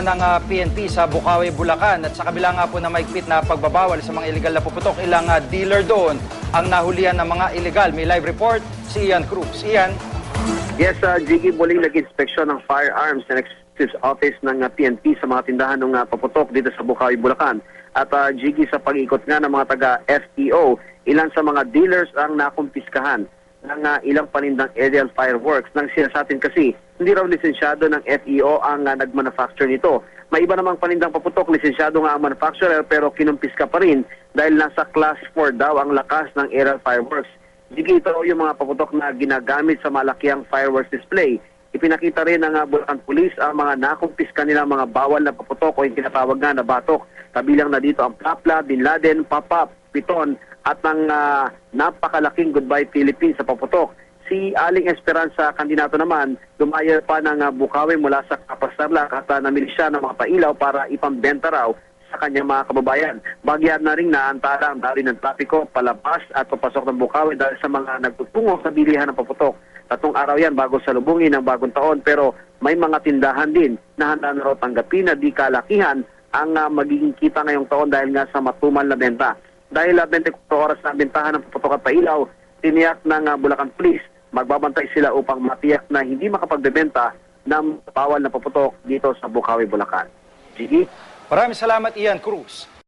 ng ah, PNP sa Bukawi, Bulacan at sa kabila nga po na maigpit na pagbabawal sa mga illegal na puputok, ilang ah, dealer doon ang nahulihan ng mga illegal. May live report si Ian Cruz. Ian, Yes, uh, Jiggy, muling nag-inspeksyon ng firearms and explosives office ng PNP sa mga tindahan ng uh, paputok dito sa Bukawi, Bulacan. At uh, Jiggy, sa pag-ikot nga ng mga taga-FEO, ilan sa mga dealers ang nakumpiskahan ng uh, ilang panindang aerial fireworks. Nang sinasatin kasi, hindi raw lisensyado ng FEO ang uh, nagmanufacture nito. May iba namang panindang paputok, lisensyado nga ang manufacturer pero kinumpiska pa rin dahil nasa class 4 daw ang lakas ng aerial fireworks. Sige, ito yung mga paputok na ginagamit sa malakihang fireworks display. Ipinakita rin ng uh, Bulacan Police ang mga nakumpiska nilang mga bawal na paputok o yung tinatawag nga na batok. Kabilang na dito ang Plapla, Bin Laden, Papap, Piton at ang ah, napakalaking Goodbye Philippines sa paputok. Si Aling Esperanza Candidato naman, lumayer pa ng uh, Bukawi mula sa Kapasarlak at uh, namili siya ng mga pailaw para ipambenta raw sa kanyang mga kababayan. Bagyan na rin naantala ang dali ng trapiko palabas at papasok ng Bukawi dahil sa mga nagtutungo sa bilihan ng paputok. Tatlong araw yan bago salubungin ng bagong taon pero may mga tindahan din na handa na raw tanggapin na di kalakihan ang ah, magiging kita ngayong taon dahil nga sa matumal na benta. Dahil uh, 24 oras na ang bentahan ng paputok at pailaw, tiniyak ng ah, Bulacan Police, magbabantay sila upang matiyak na hindi makapagbebenta ng bawal na paputok dito sa Bukawi, Bulacan. Sige? Maraming salamat Ian Cruz.